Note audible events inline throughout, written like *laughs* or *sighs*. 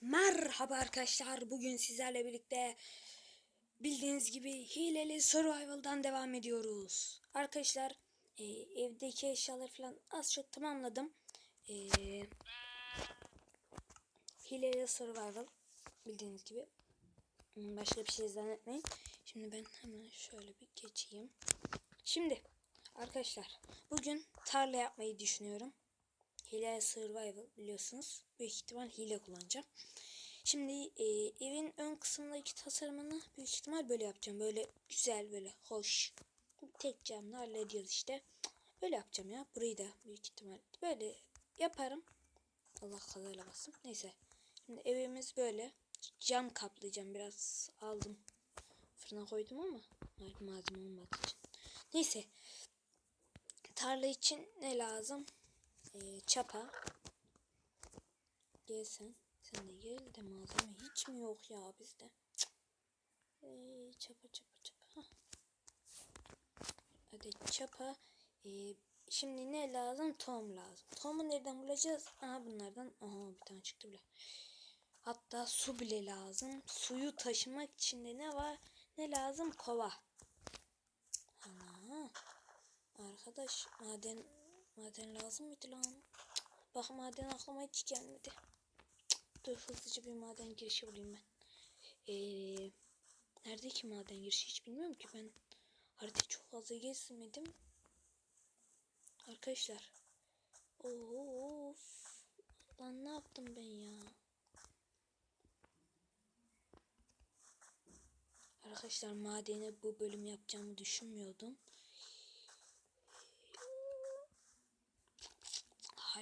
Merhaba arkadaşlar. Bugün sizlerle birlikte bildiğiniz gibi hileli survival'dan devam ediyoruz. Arkadaşlar e, evdeki eşyaları falan az çok tamamladım. E, hileli survival bildiğiniz gibi. Hmm, Başka bir şey zannetmeyin. Şimdi ben hemen şöyle bir geçeyim. Şimdi arkadaşlar bugün tarla yapmayı düşünüyorum. Hile survival biliyorsunuz. Büyük ihtimal hile kullanacağım. Şimdi e, evin ön kısmındaki tasarımını büyük ihtimal böyle yapacağım. Böyle güzel böyle hoş. Tek camla hallediyoruz işte. Böyle yapacağım ya. Burayı da büyük ihtimal böyle yaparım. Allah kadarıyla basın. Neyse. Şimdi evimiz böyle. Cam kaplayacağım biraz. Aldım. Fırına koydum ama malzeme olmadığı için. Neyse. Tarla için ne lazım? Ee, çapa. Gel sen. De gel de malzeme hiç mi yok ya bizde? Ee, çapa çapa çapa. Hah. Hadi çapa. Ee, şimdi ne lazım? Tohum lazım. Tohumu nereden bulacağız? Aha bunlardan. Aha bir tane çıktı bile. Hatta su bile lazım. Suyu taşımak için de ne var? Ne lazım? Kova. Ana. Arkadaş maden maden lazım mıydı lan? Bak maden aklıma hiç gelmedi. Dur hızlıca bir maden girişi bulayım ben. Ee, nerede ki maden girişi hiç bilmiyorum ki ben. Harita çok fazla gezmedim. Arkadaşlar. Of. Lan ne yaptım ben ya? Arkadaşlar madene bu bölüm yapacağımı düşünmüyordum.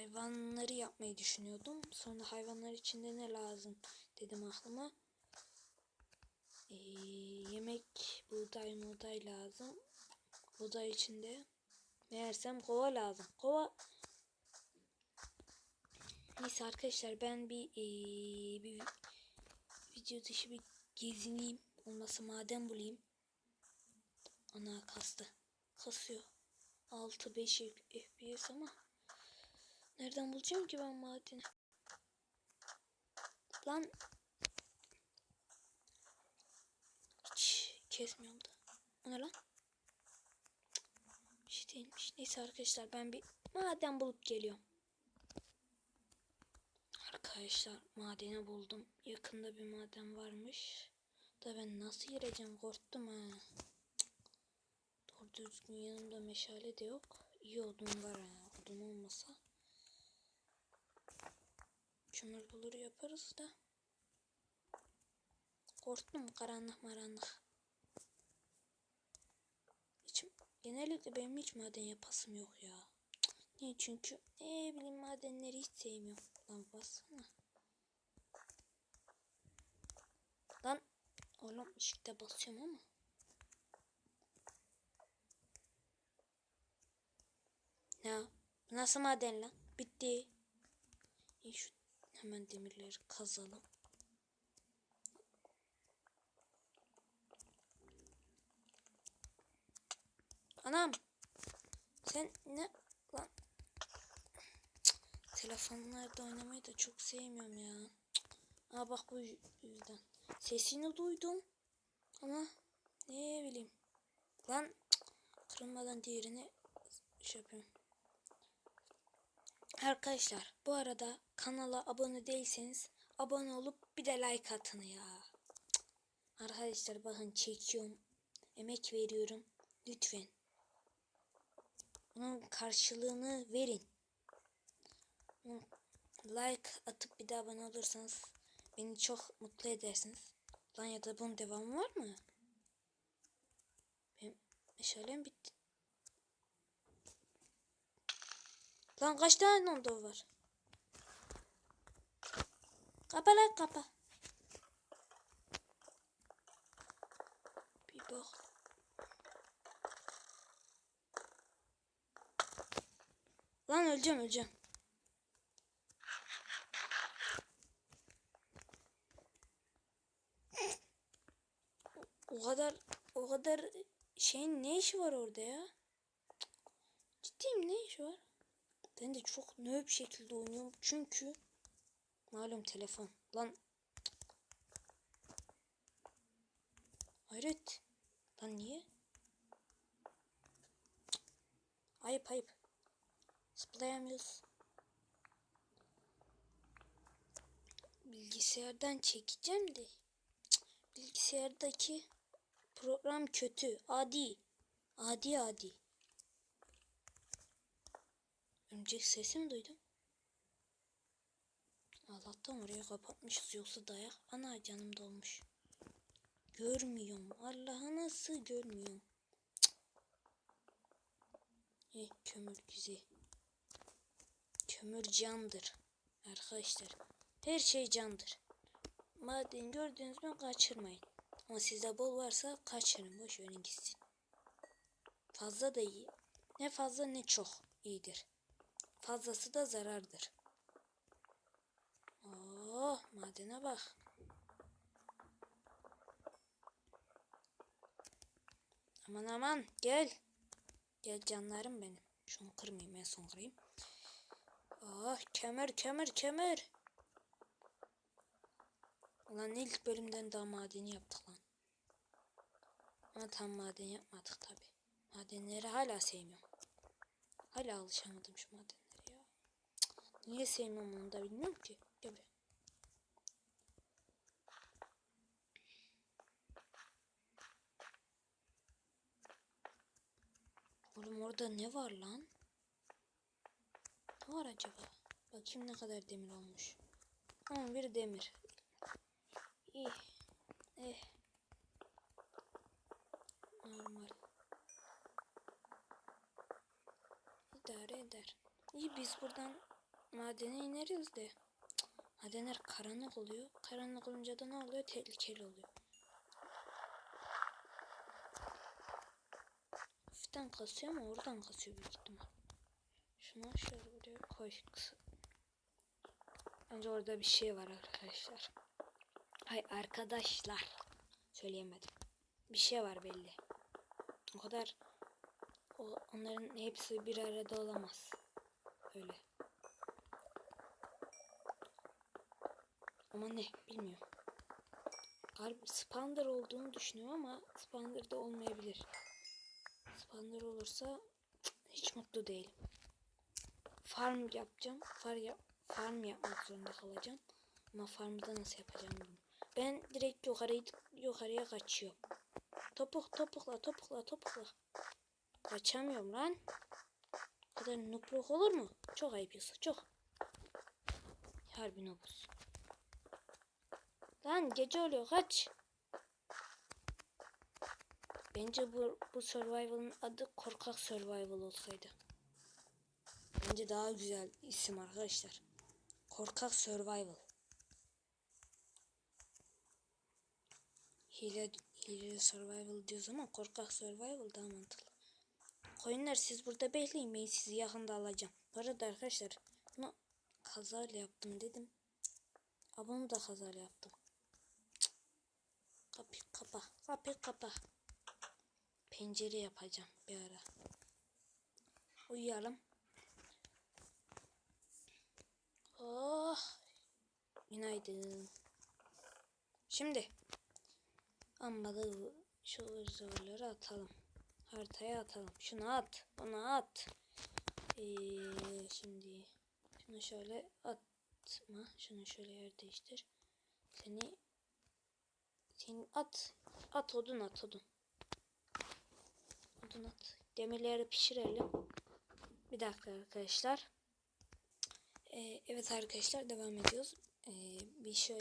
Hayvanları yapmayı düşünüyordum. Sonra hayvanlar içinde ne lazım dedim aklıma. Ee, yemek, buğday, buğday lazım. Buğday içinde meğersem kova lazım. Kova Neyse arkadaşlar ben bir ee, bir video dışı bir gezineyim. Olmasa maden bulayım. Ana kastı. Kasıyor. 6-5 FPS ama Nereden bulacağım ki ben madeni? Lan hiç kesmiyorum da. O ne lan? Bir şey değilmiş. Neyse arkadaşlar ben bir maden bulup geliyorum. Arkadaşlar madeni buldum. Yakında bir maden varmış. Da ben nasıl gireceğim korktum ha. Doğru düzgün yanımda meşale de yok. İyi odun var ha. Odun olmasa kömür bulur yaparız da. Korktum karanlık maranlık. Hiç, genellikle benim hiç maden yapasım yok ya. Niye? Çünkü ne bileyim madenleri hiç sevmiyorum. Lan bassana. Lan oğlum ışıkta basıyorum ama. Ne? Nasıl maden lan? Bitti. İyi şu Hemen demirleri kazalım. Anam. Sen ne lan? Cık, telefonlarda oynamayı da çok sevmiyorum ya. Aa bak bu yüzden. Sesini duydum. Ama ne bileyim. Lan kırılmadan diğerini şey yapıyorum. Arkadaşlar bu arada kanala abone değilseniz abone olup bir de like atın ya. Arkadaşlar bakın çekiyorum. Emek veriyorum. Lütfen. Bunun karşılığını verin. Like atıp bir de abone olursanız beni çok mutlu edersiniz. Lan ya da bunun devamı var mı? Benim meşalem bitti. Lan kaç tane nondo var? Kapa lan kapa. Bir bak. Lan öleceğim öleceğim. O kadar o kadar şeyin ne işi var orada ya? Ciddiyim ne işi var? Ben de çok nöb şekilde oynuyorum. Çünkü malum telefon. Lan Hayret. Lan niye? Ayıp ayıp. Zıplayamıyoruz. Bilgisayardan çekeceğim de. Bilgisayardaki program kötü. Adi. Adi adi. Örümcek sesi mi duydum? Allah'tan oraya kapatmışız yoksa dayak. Ana canım dolmuş. Görmüyorum. Allah'ı nasıl görmüyorum. Eh kömür güzel. Kömür candır. Arkadaşlar her şey candır. Maden gördünüz mü kaçırmayın. Ama sizde bol varsa kaçırın. Boş verin gitsin. Fazla da iyi. Ne fazla ne çok iyidir. Fazlası da zarardır. Oh madene bak. Aman aman gel. Gel canlarım benim. Şunu kırmayayım en son kırayım. Oh kömür kömür kömür. Ulan ilk bölümden daha madeni yaptık lan. Ama tam maden yapmadık tabi. Madenleri hala sevmiyorum. Hala alışamadım şu. Cık, Niye sevmiyorum onu da bilmiyorum ki. Gel buraya. Oğlum orada ne var lan? Ne var acaba? Bakayım ne kadar demir olmuş. 11 demir. İyi. Eh. Normal. İdare eder. İyi biz buradan madene ineriz de. Madenler karanlık oluyor. Karanlık olunca da ne oluyor? Tehlikeli oluyor. Hafiften kasıyor ama oradan kasıyor büyük ihtimal. Şunu şöyle buraya koy. Bence orada bir şey var arkadaşlar. Hay arkadaşlar. Söyleyemedim. Bir şey var belli. O kadar o, onların hepsi bir arada olamaz. Öyle. Ama ne bilmiyorum. Galiba Spander olduğunu düşünüyorum ama Spander de olmayabilir. Spander olursa hiç mutlu değilim. Farm yapacağım. Far yap farm yapmak zorunda kalacağım. Ama farmı da nasıl yapacağım bilmiyorum. Ben direkt yukarıya, yukarıya kaçıyorum. Topuk topukla topukla topukla. Kaçamıyorum lan. Bu kadar nupluk olur mu? Çok ayıp Yusuf çok. Harbi nubuz. Lan gece oluyor kaç. Bence bu, bu survival'ın adı korkak survival olsaydı. Bence daha güzel isim arkadaşlar. Korkak survival. Hile, hile survival diyoruz ama korkak survival daha mantıklı. Koyunlar siz burada bekleyin ben sizi yakında alacağım. Bu arada arkadaşlar bunu kazayla yaptım dedim. Bunu da kazayla yaptım. Kapı kapa. Kapı kapa. Pencere yapacağım bir ara. Uyuyalım. Oh. Günaydın. Şimdi amma şu zıvırları atalım. Haritaya atalım. Şunu at. Onu at. Ee, şimdi şunu şöyle atma. Şunu şöyle yer değiştir. Seni seni at. At odun at odun. Odun at. Demirleri pişirelim. Bir dakika arkadaşlar. Ee, evet arkadaşlar devam ediyoruz. Ee, bir şey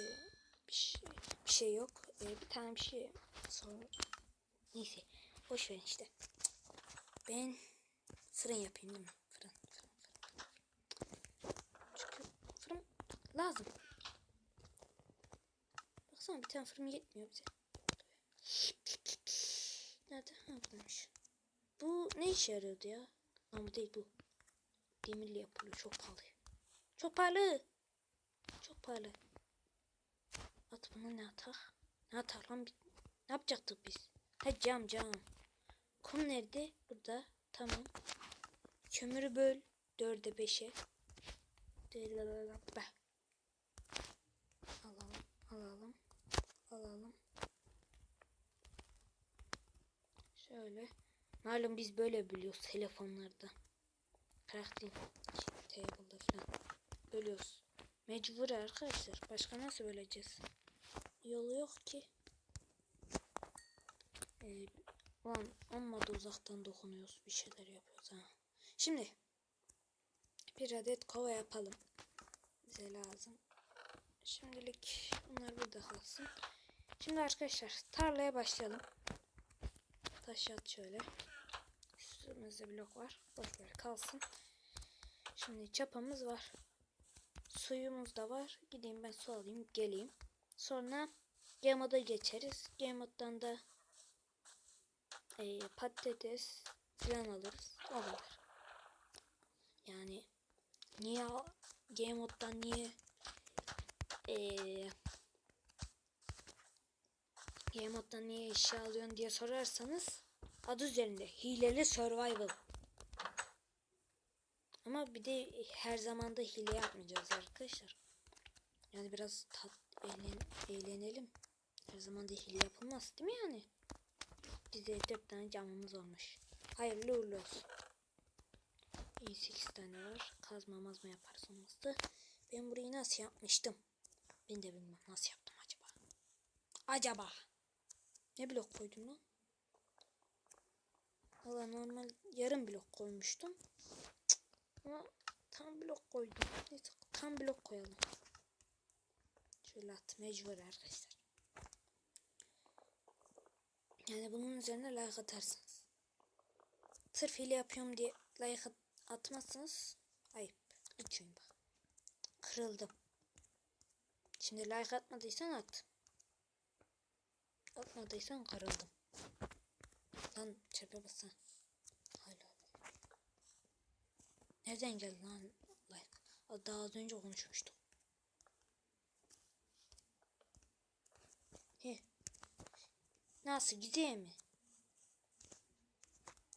bir şey, bir şey yok. Ee, bir tane bir şey sor. Neyse. Boş verin işte. Ben fırın yapayım değil mi? Fırın, fırın, fırın. Çünkü fırın lazım. Baksana bir tane fırın yetmiyor bize. Nerede? Ha buradaymış. Bu ne işe yarıyordu ya? Ama değil bu. Demirle yapılıyor. Çok pahalı. Çok pahalı. Çok pahalı. At bunu ne atak? Ne atak lan? Ne yapacaktık biz? Ha cam cam. Kum nerede? Burada. Tamam. Kömürü böl. Dörde beşe. Alalım. Alalım. Malum biz böyle biliyoruz telefonlarda. Crafting table'da falan. Bölüyoruz. Mecbur arkadaşlar. Başka nasıl böleceğiz? Yolu yok ki. Ee, Ulan olmadı uzaktan dokunuyoruz. Bir şeyler yapıyoruz ha. Şimdi bir adet kova yapalım. Bize lazım. Şimdilik bunlar burada kalsın. Şimdi arkadaşlar tarlaya başlayalım. Taş at şöyle. Üstümüzde blok var. Boş ver kalsın. Şimdi çapamız var. Suyumuz da var. Gideyim ben su alayım geleyim. Sonra game moda geçeriz. Game moddan da e, patates falan alırız. O kadar. Yani niye game niye e, game niye eşya alıyorsun diye sorarsanız adı üzerinde hileli survival. Ama bir de her zaman da hile yapmayacağız arkadaşlar. Yani biraz tat, eğlen, eğlenelim. Her zaman da hile yapılmaz değil mi yani? Bizde 4 tane camımız olmuş. Hayırlı uğurlu olsun. İyi 8 tane var. Kazma mazma yaparız olmazdı. Ben burayı nasıl yapmıştım? Ben de bilmem nasıl yaptım acaba. Acaba. Ne blok koydum lan? Valla normal yarım blok koymuştum. Ama tam blok koydum. Neyse tam blok koyalım. Şöyle at mecbur arkadaşlar. Yani bunun üzerine like atarsınız. Sırf hile yapıyorum diye like at atmazsınız. Ayıp. Lütfen bak. Kırıldım. Şimdi like atmadıysan at. Atmadıysan kırıldım. Lan çöpe bassana. Hala. Nereden geldi lan like? Daha az önce konuşmuştuk. He. Nasıl güzel mi?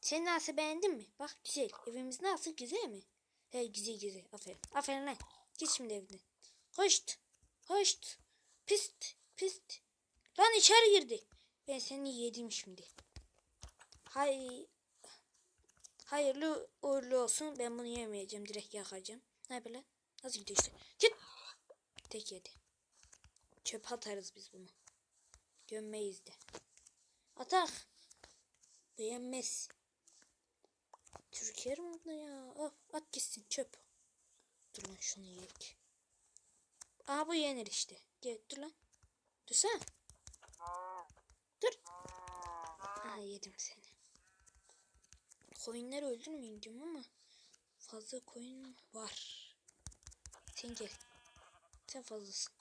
Sen nasıl beğendin mi? Bak güzel. Evimiz nasıl güzel mi? He güzel güzel. Aferin. Aferin lan. Git şimdi evine. Hoşt. Hoşt. Pist. Pist. Lan içeri girdi. Ben seni yedim şimdi. Hay. Hayırlı uğurlu olsun. Ben bunu yemeyeceğim. Direkt yakacağım. Ne lan? Nasıl gidiyor işte? Git. Tek yedi. Çöp atarız biz bunu. Gömmeyiz de. Atak. Beğenmez. Türkiye mi burada ya? Oh, at gitsin çöp. Dur lan şunu yiyek. Aa bu yenir işte. Gel dur lan. Dursana. Dur. Aa yedim seni. Koyunları öldürmeyin diyorum ama fazla koyun var. Sen gel. Sen fazlasın.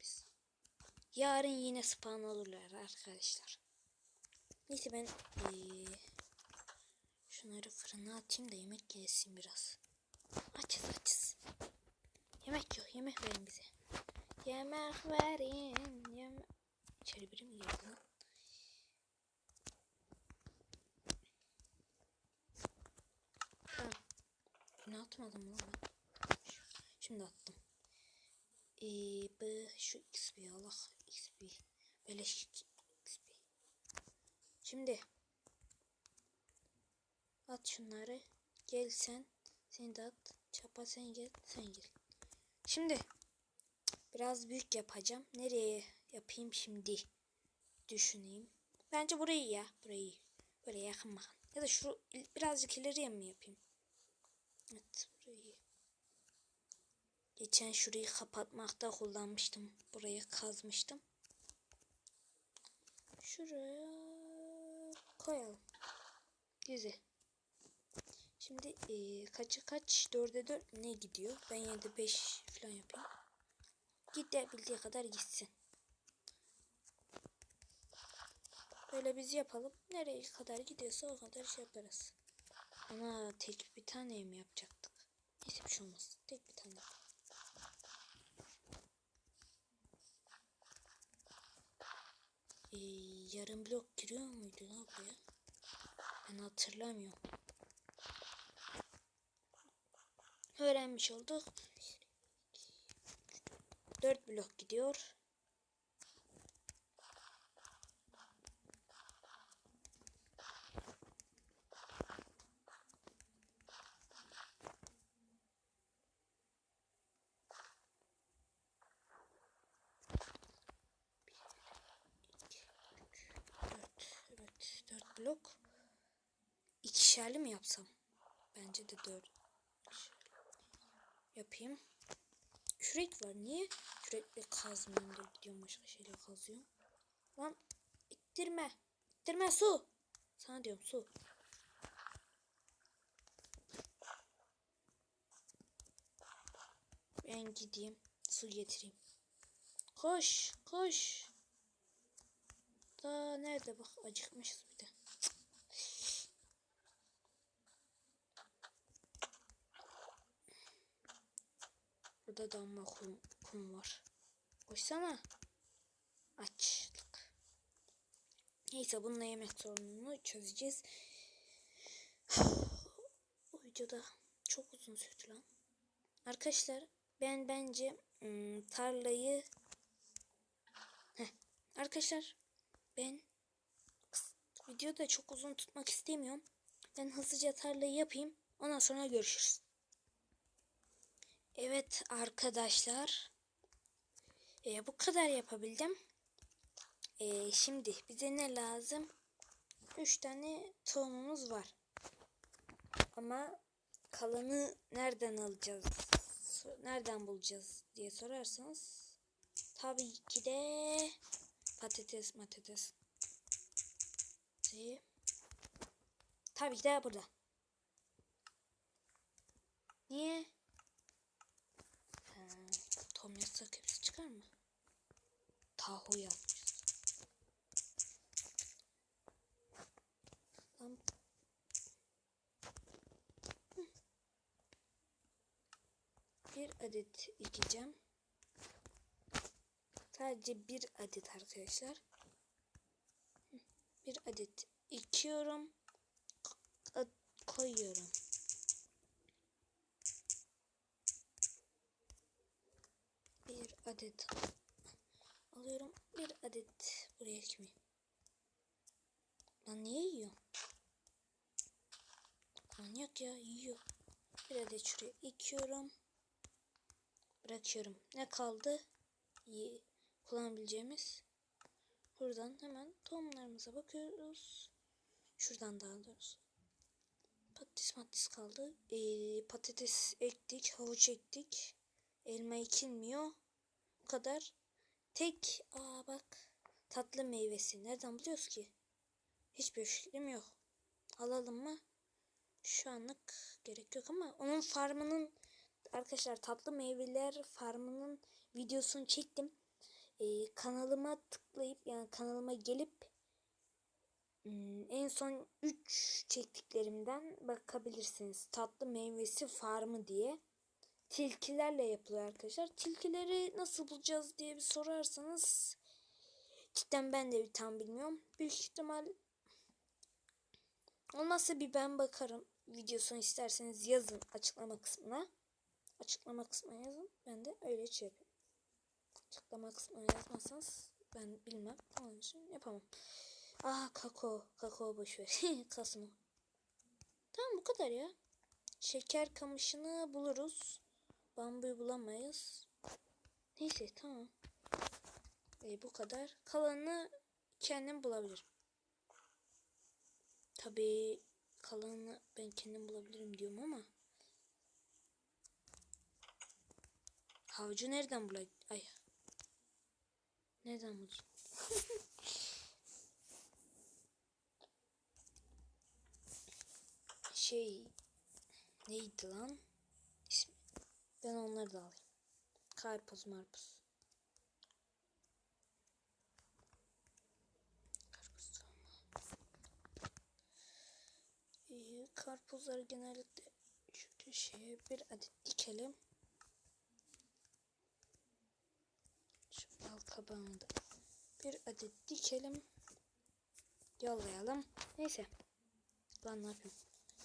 Biz. Yarın yine spawn olurlar arkadaşlar. Neyse ben ee, şunları fırına atayım da yemek gelsin biraz. Açız açız. Yemek yok yemek verin bize. Yemek verin. Yemek. İçeri biri mi girdi lan? Yine atmadım lan ben? Şimdi attım. Ee, bu şu XP Allah XP. Beleş XP. Şimdi at şunları. Gel sen. Sen de at. Çapa sen gel. Sen gel. Şimdi biraz büyük yapacağım. Nereye yapayım şimdi? Düşüneyim. Bence burayı ya. Burayı. Böyle yakın bakın. Ya da şu birazcık ileriye mi yapayım? Evet burayı. Geçen şurayı kapatmakta kullanmıştım. Burayı kazmıştım. Şuraya koyalım. Güzel. Şimdi e, kaça kaç? 4'e 4 ne gidiyor? Ben yine de 5 falan yapayım. Gidebildiği kadar gitsin. Böyle biz yapalım. Nereye kadar gidiyorsa o kadar şey yaparız. Ama tek bir tane mi yapacaktık? Neyse bir şey olmaz. Tek bir tane. Ee, yarım blok giriyor muydu lan buraya? Ben hatırlamıyorum. Öğrenmiş olduk. 4 blok gidiyor. blok ikişerli mi yapsam? Bence de dört yapayım. Kürek var. Niye kürekle kazmıyorum da gidiyorum başka şeyle kazıyorum. Lan ittirme. İttirme su. Sana diyorum su. Ben gideyim su getireyim. Koş koş. Daha nerede bak acıkmışız bir de. Burada damla kum, kum var. Koşsana. Açlık. Neyse bununla yemek sorununu çözeceğiz. *sighs* Bu videoda çok uzun sürdü lan. Arkadaşlar ben bence ım, tarlayı Heh. Arkadaşlar ben videoda çok uzun tutmak istemiyorum. Ben hızlıca tarlayı yapayım. Ondan sonra görüşürüz. Evet arkadaşlar. E, bu kadar yapabildim. E, şimdi bize ne lazım? 3 tane tohumumuz var. Ama kalanı nereden alacağız? Nereden bulacağız diye sorarsanız tabii ki de patates patates. Tabii ki de burada. Niye? Tom yazsak hepsi çıkar mı? Tahu yazmışız. Lan bir adet ekeceğim. Sadece bir adet arkadaşlar. Bir adet ekiyorum. Koyuyorum. Bir adet alıyorum. Bir adet buraya ekmeği. Lan niye yiyor? Manyak ya yiyor. Bir adet şuraya ekiyorum. Bırakıyorum. Ne kaldı? İyi kullanabileceğimiz. Buradan hemen tohumlarımıza bakıyoruz. Şuradan daha doğrusu. Patates patates kaldı. Ee, patates ektik. Havuç ektik. Elma ekilmiyor. Kadar. Tek aa bak tatlı meyvesi. Nereden buluyoruz ki? Hiçbir fikrim yok. Alalım mı? Şu anlık gerek yok ama onun farmının arkadaşlar tatlı meyveler farmının videosunu çektim. Ee, kanalıma tıklayıp yani kanalıma gelip hmm, en son 3 çektiklerimden bakabilirsiniz. Tatlı meyvesi farmı diye. Tilkilerle yapılıyor arkadaşlar. Tilkileri nasıl bulacağız diye bir sorarsanız cidden ben de bir tam bilmiyorum. Büyük ihtimal olmazsa bir ben bakarım. Videosunu isterseniz yazın açıklama kısmına. Açıklama kısmına yazın. Ben de öyle şey. Açıklama kısmına yazmazsanız ben bilmem. Onun için yapamam. Aa kakao. Kakao boşver. *laughs* Kasma. Tamam bu kadar ya. Şeker kamışını buluruz. Bambuyu bulamayız. Neyse tamam. E, bu kadar. Kalanını kendim bulabilirim. Tabii kalanını ben kendim bulabilirim diyorum ama Havucu nereden bulayım? Ay. Nereden bulacağım? *laughs* şey neydi lan? Ben onları da alayım. Karpuz marpuz. Karpuz ee, karpuzları genellikle şu köşeye bir adet dikelim. Şu bal kabağını da bir adet dikelim. Yollayalım. Neyse. Lan ne yapayım?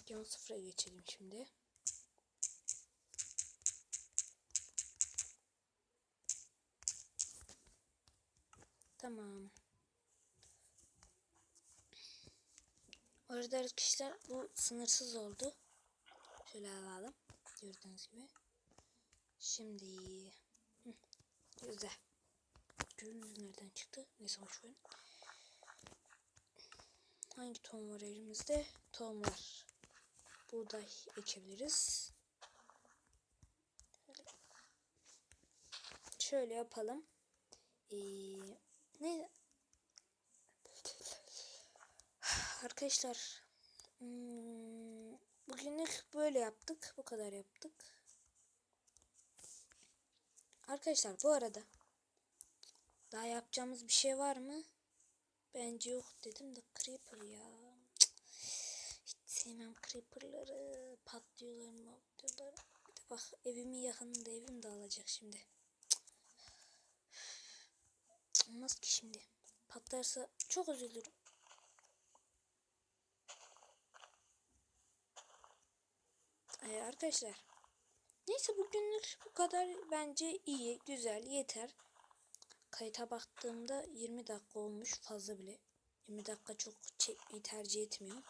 Yan sıfıra geçelim şimdi. Tamam. Orada arkadaşlar bu sınırsız oldu. Şöyle alalım. Gördüğünüz gibi. Şimdi Hı, güzel. Görünüz nereden çıktı? Neyse hoş verin. hangi tohum var elimizde? Tohumlar. Buğday ekebiliriz. Şöyle yapalım. Ee, ne? Arkadaşlar hmm, bugünlük böyle yaptık. Bu kadar yaptık. Arkadaşlar bu arada daha yapacağımız bir şey var mı? Bence yok dedim de creeper ya. Hiç sevmem creeperları. Patlıyorlar mı? Patlıyorlar. Bak evimin yakınında evim de alacak şimdi. Olmaz ki şimdi. Patlarsa çok üzülürüm. Ee, arkadaşlar. Neyse bugünlük bu kadar bence iyi, güzel, yeter. Kayıta baktığımda 20 dakika olmuş fazla bile. 20 dakika çok çekmeyi tercih etmiyorum.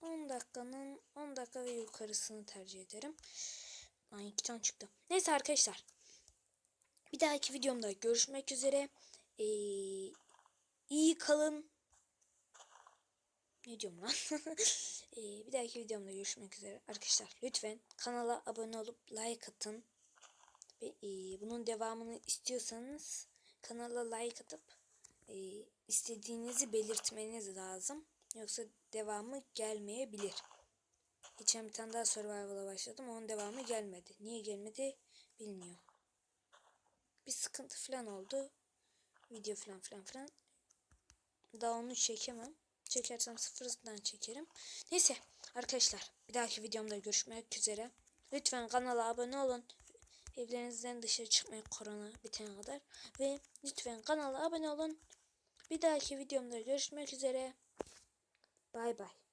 10 dakikanın 10 dakika ve yukarısını tercih ederim. Lan iki can çıktı. Neyse arkadaşlar. Bir dahaki videomda görüşmek üzere. Ee, iyi kalın. Ne diyorum lan? *laughs* Ee, bir dahaki videomda görüşmek üzere. Arkadaşlar lütfen kanala abone olup like atın. Ve e, bunun devamını istiyorsanız kanala like atıp e, istediğinizi belirtmeniz lazım. Yoksa devamı gelmeyebilir. Geçen bir tane daha Survival'a başladım. Onun devamı gelmedi. Niye gelmedi bilmiyorum. Bir sıkıntı falan oldu. Video falan falan falan. Daha onu çekemem. Çekersem sıfırdan çekerim. Neyse arkadaşlar bir dahaki videomda görüşmek üzere. Lütfen kanala abone olun. Evlerinizden dışarı çıkmayın korona bitene kadar. Ve lütfen kanala abone olun. Bir dahaki videomda görüşmek üzere. Bay bay.